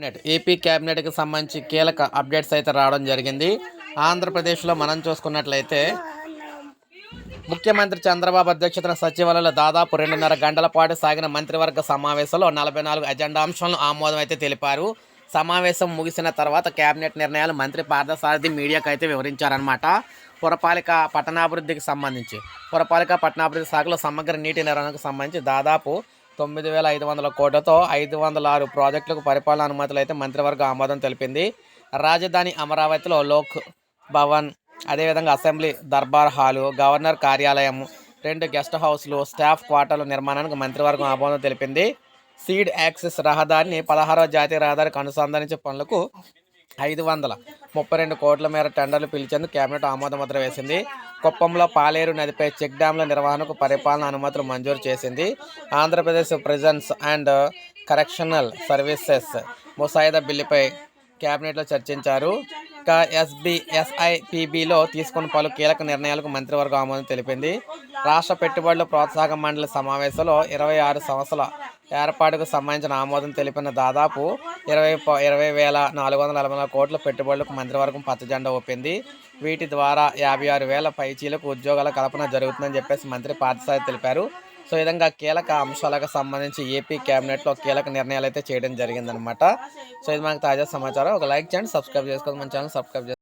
Cabinet. AP క్యాబినెట్కి సంబంధించి కీలక updates అయితే రావడం జరిగింది. ఆంధ్రప్రదేశ్లో మనం చూసుకున్నట్లయితే ముఖ్యమంత్రి చంద్రబాబు అధ్యక్షతన సచివాలయంలో దాదాపు రెండున్నర గంటల పాటు సాగిన మంత్రివర్గ సమావేశంలో నలభై నాలుగు ఎజెండా అంశాలను ఆమోదం అయితే తెలిపారు. సమావేశం ముగిసిన తర్వాత కేబినెట్ నిర్ణయాలు మంత్రి పార్థసారథి మీడియాకు అయితే వివరించారనమాట పురపాలిక పట్టణాభివృద్ధికి సంబంధించి. పురపాలిక పట్టణాభివృద్ధి శాఖలో సమగ్ర నీటి నిర్వహణకు సంబంధించి దాదాపు తొమ్మిది వేల ఐదు వందల కోట్లతో ఐదు వందల ఆరు ప్రాజెక్టులకు పరిపాలన అనుమతులు అయితే మంత్రివర్గ ఆమోదం తెలిపింది. రాజధాని అమరావతిలో లోక్ భవన్ అదేవిధంగా అసెంబ్లీ దర్బార్ హాలు గవర్నర్ కార్యాలయం రెండు గెస్ట్ హౌస్లు స్టాఫ్ క్వార్టర్ల నిర్మాణానికి మంత్రివర్గం ఆమోదం తెలిపింది. సీడ్ యాక్సెస్ రహదారిని పదహారవ జాతీయ రహదారికి అనుసంధానించే పనులకు ఐదు వందల ముప్పై రెండు కోట్ల మేర టెండర్లు పిలిచేందుకు కేబినెట్ ఆమోద ముద్ర వేసింది. కుప్పంలో పాలేరు నదిపై చెక్ డ్యాంల నిర్వహణకు పరిపాలన అనుమతులు మంజూరు చేసింది. Andhra Pradesh prisons and correctional services ముసాయిదా బిల్లుపై కేబినెట్లో చర్చించారు. ఇక ఎస్బి ఎస్ఐపిబిలో తీసుకున్న పలు కీలక నిర్ణయాలకు మంత్రివర్గం ఆమోదం తెలిపింది. రాష్ట్ర పెట్టుబడుల ప్రోత్సాహక మండలి సమావేశంలో ఇరవై ఆరు సంస్థల ఏర్పాటుకు సంబంధించిన ఆమోదం తెలిపిన దాదాపు ఇరవై ఇరవై వేల నాలుగు వందల నలభై నాలుగు కోట్ల పెట్టుబడులకు మంత్రివర్గం పచ్చజెండా ఒప్పింది వీటి ద్వారా యాభై ఆరు వేల పైచీలకు ఉద్యోగాల కల్పన జరుగుతుందని చెప్పేసి మంత్రి పార్థసాయి తెలిపారు. సో ఈ విధంగా కీలక అంశాలకు సంబంధించి ఏపీ కేబినెట్లో కీలక నిర్ణయాలు అయితే చేయడం జరిగిందనమాట సో ఇది మనకు తాజా సమాచారం. ఒక లైక్ చేయండి సబ్స్క్రైబ్ చేసుకోండి. మన ఛానల్ సబ్స్క్రైబ్